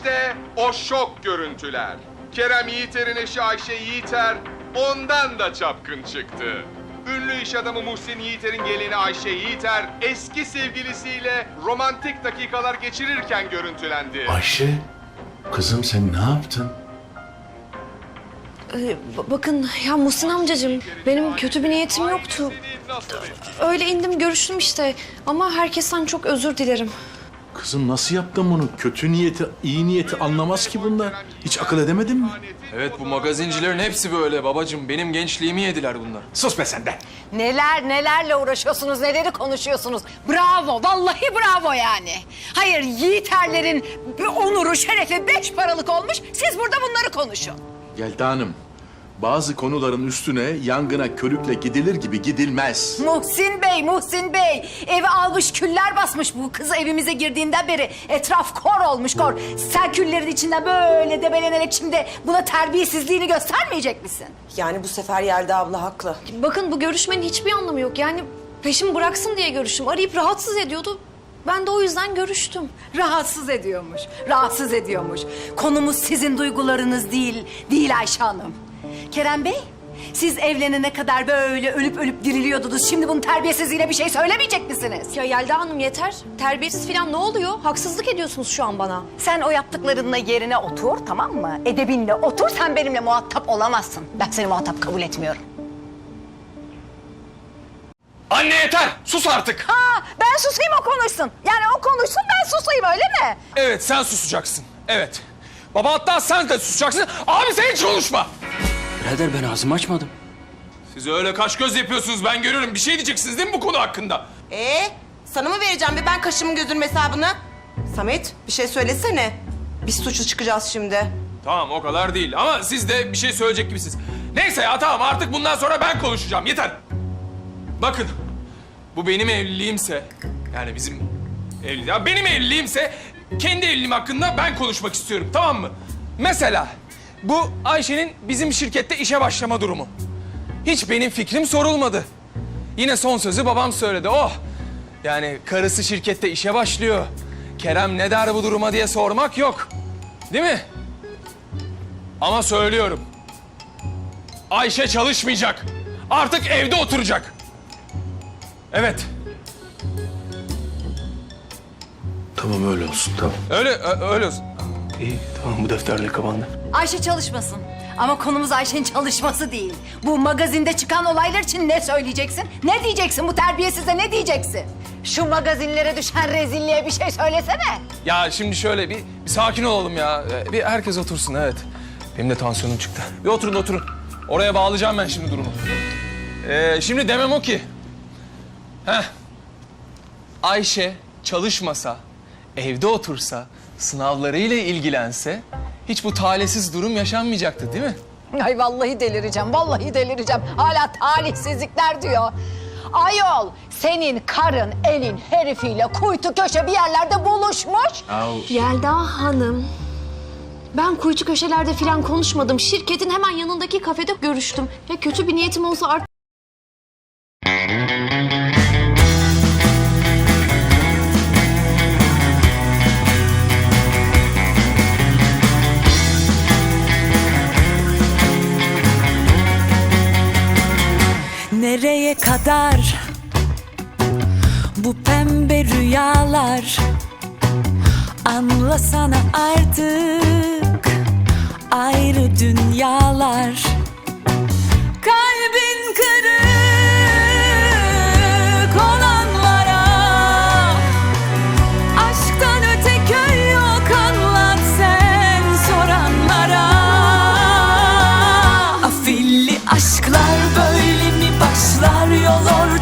İşte o şok görüntüler. Kerem Yiğiter'in eşi Ayşe Yiğiter ondan da çapkın çıktı. Ünlü iş adamı Muhsin Yiğiter'in gelini Ayşe Yiğiter eski sevgilisiyle romantik dakikalar geçirirken görüntülendi. Ayşe, kızım sen ne yaptın? Ee, ba- bakın ya Muhsin amcacığım benim kötü bir niyetim yoktu. Öyle indim görüştüm işte ama herkesten çok özür dilerim. Kızım nasıl yaptın bunu? Kötü niyeti, iyi niyeti anlamaz ki bunlar. Hiç akıl edemedin mi? Evet bu magazincilerin hepsi böyle babacığım. Benim gençliğimi yediler bunlar. Sus be sen de. Neler nelerle uğraşıyorsunuz, neleri konuşuyorsunuz. Bravo, vallahi bravo yani. Hayır, yiğiterlerin bir onuru, şerefi beş paralık olmuş. Siz burada bunları konuşun. Geldi hanım. Bazı konuların üstüne yangına körükle gidilir gibi gidilmez. Muhsin Bey, Muhsin Bey. Evi almış, küller basmış. Bu kız evimize girdiğinden beri etraf kor olmuş kor. Sen küllerin içinden böyle debelenerek şimdi buna terbiyesizliğini göstermeyecek misin? Yani bu sefer Yelda abla haklı. Bakın bu görüşmenin hiçbir anlamı yok. Yani peşimi bıraksın diye görüştüm. Arayıp rahatsız ediyordu. Ben de o yüzden görüştüm. Rahatsız ediyormuş, rahatsız ediyormuş. Konumuz sizin duygularınız değil, değil Ayşe Hanım. Kerem Bey, siz evlenene kadar böyle ölüp ölüp diriliyordunuz. Şimdi bunun terbiyesizliğine bir şey söylemeyecek misiniz? Ya Yelda Hanım yeter. Terbiyesiz falan ne oluyor? Haksızlık ediyorsunuz şu an bana. Sen o yaptıklarınla yerine otur, tamam mı? Edebinle otur, sen benimle muhatap olamazsın. Ben seni muhatap kabul etmiyorum. Anne yeter! Sus artık! Ha, ben susayım o konuşsun. Yani o konuşsun, ben susayım öyle mi? Evet sen susacaksın. Evet. Baba hatta sen de susacaksın. Abi sen hiç konuşma. Birader ben ağzımı açmadım. Siz öyle kaş göz yapıyorsunuz ben görüyorum. Bir şey diyeceksiniz değil mi bu konu hakkında? Ee, sana mı vereceğim be ben kaşımın gözünün hesabını? Samet bir şey söylesene. Biz suçlu çıkacağız şimdi. Tamam o kadar değil ama siz de bir şey söyleyecek gibisiniz. Neyse ya tamam artık bundan sonra ben konuşacağım yeter. Bakın bu benim evliliğimse yani bizim evliliğim ya benim evliliğimse kendi evliliğim hakkında ben konuşmak istiyorum tamam mı? Mesela bu Ayşe'nin bizim şirkette işe başlama durumu. Hiç benim fikrim sorulmadı. Yine son sözü babam söyledi. Oh! Yani karısı şirkette işe başlıyor. Kerem ne der bu duruma diye sormak yok. Değil mi? Ama söylüyorum. Ayşe çalışmayacak. Artık evde oturacak. Evet. Tamam öyle olsun tamam. Öyle ö- öyle olsun. İyi tamam bu defterle kapandı. Ayşe çalışmasın. Ama konumuz Ayşe'nin çalışması değil. Bu magazinde çıkan olaylar için ne söyleyeceksin? Ne diyeceksin bu terbiyesize ne diyeceksin? Şu magazinlere düşen rezilliğe bir şey söylesene. Ya şimdi şöyle bir, bir sakin olalım ya. Ee, Bir herkes otursun evet. Benim de tansiyonum çıktı. Bir oturun oturun. Oraya bağlayacağım ben şimdi durumu. Ee, şimdi demem o ki. Heh. Ayşe çalışmasa, evde otursa, sınavlarıyla ilgilense hiç bu talihsiz durum yaşanmayacaktı değil mi? Ay vallahi delireceğim, vallahi delireceğim. Hala talihsizlikler diyor. Ayol, senin karın elin herifiyle kuytu köşe bir yerlerde buluşmuş. Yelda Hanım. Ben kuyucu köşelerde falan konuşmadım. Şirketin hemen yanındaki kafede görüştüm. Ya kötü bir niyetim olsa artık... Nereye kadar? Bu pembe rüyalar Anlasana artık. Ayrı dünyalar Kalbin kırık olanlara. Aşktan öte yok anlat soranlara. Afilli aşklar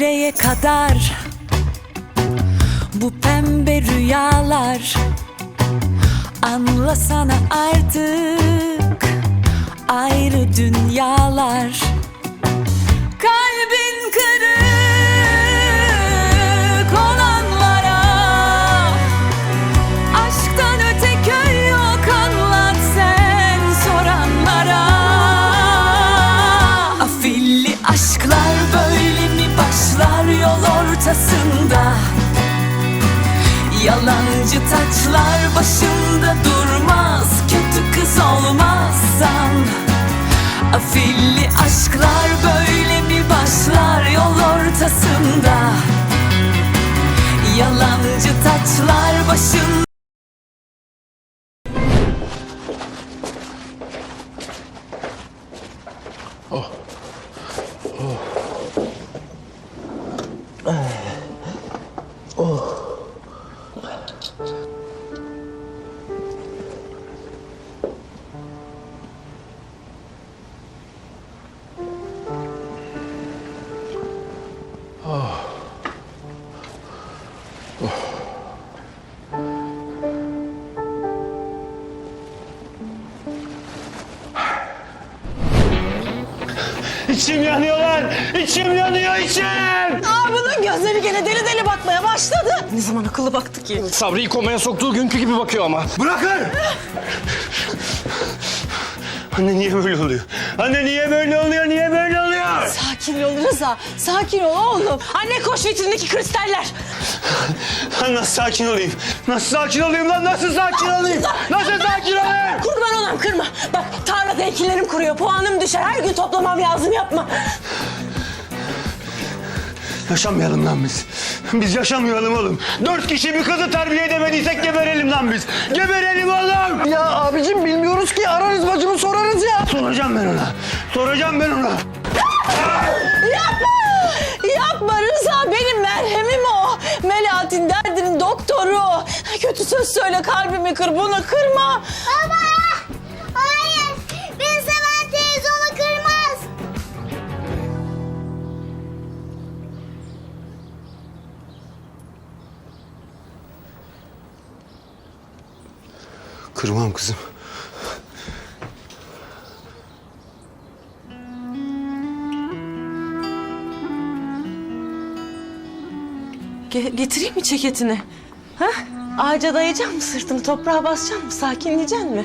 Nereye kadar? Bu pembe rüyalar Anlasana artık. Ayrı dünyalar ortasında. Yalancı taçlar başında durmaz Kötü kız olmazsan. Afilli aşklar böyle mi başlar yol ortasında. Yalancı taçlar başında İçim yanıyor lan! İçim yanıyor içim! Gözleri gene deli deli bakmaya başladı. Ne zaman akıllı baktı ki? Sabri'yi komaya soktuğu günkü gibi bakıyor ama. Bırakın! Anne niye böyle oluyor? Anne niye böyle oluyor? Niye böyle oluyor? Sakin ol Rıza. Sakin ol oğlum. Anne koş vitrindeki kristaller. Lan nasıl sakin olayım? Nasıl sakin olayım lan? Nasıl sakin olayım? Nasıl sakin olayım? Kurban olam kırma. Bak tarlada ekinlerim kuruyor. Puanım düşer. Her gün toplamam lazım yapma. Yaşamayalım lan biz. Biz yaşamayalım oğlum. Dört kişi bir kızı terbiye edemediysek geberelim lan biz. Geberelim oğlum. Ya abicim bilmiyoruz ki. Ararız bacımı sorarız ya. Soracağım ben ona. Soracağım ben ona. Yapma! Yapma Rıza. Benim merhemim o. Melahat'in derdinin doktoru. Kötü söz söyle kalbimi kır. Bunu kırma. Baba! Kırmam kızım. Ge- getireyim mi ceketini? Ha? Ağaca dayayacaksın mı sırtını? Toprağa basacaksın mı? Sakinleyeceksin mi?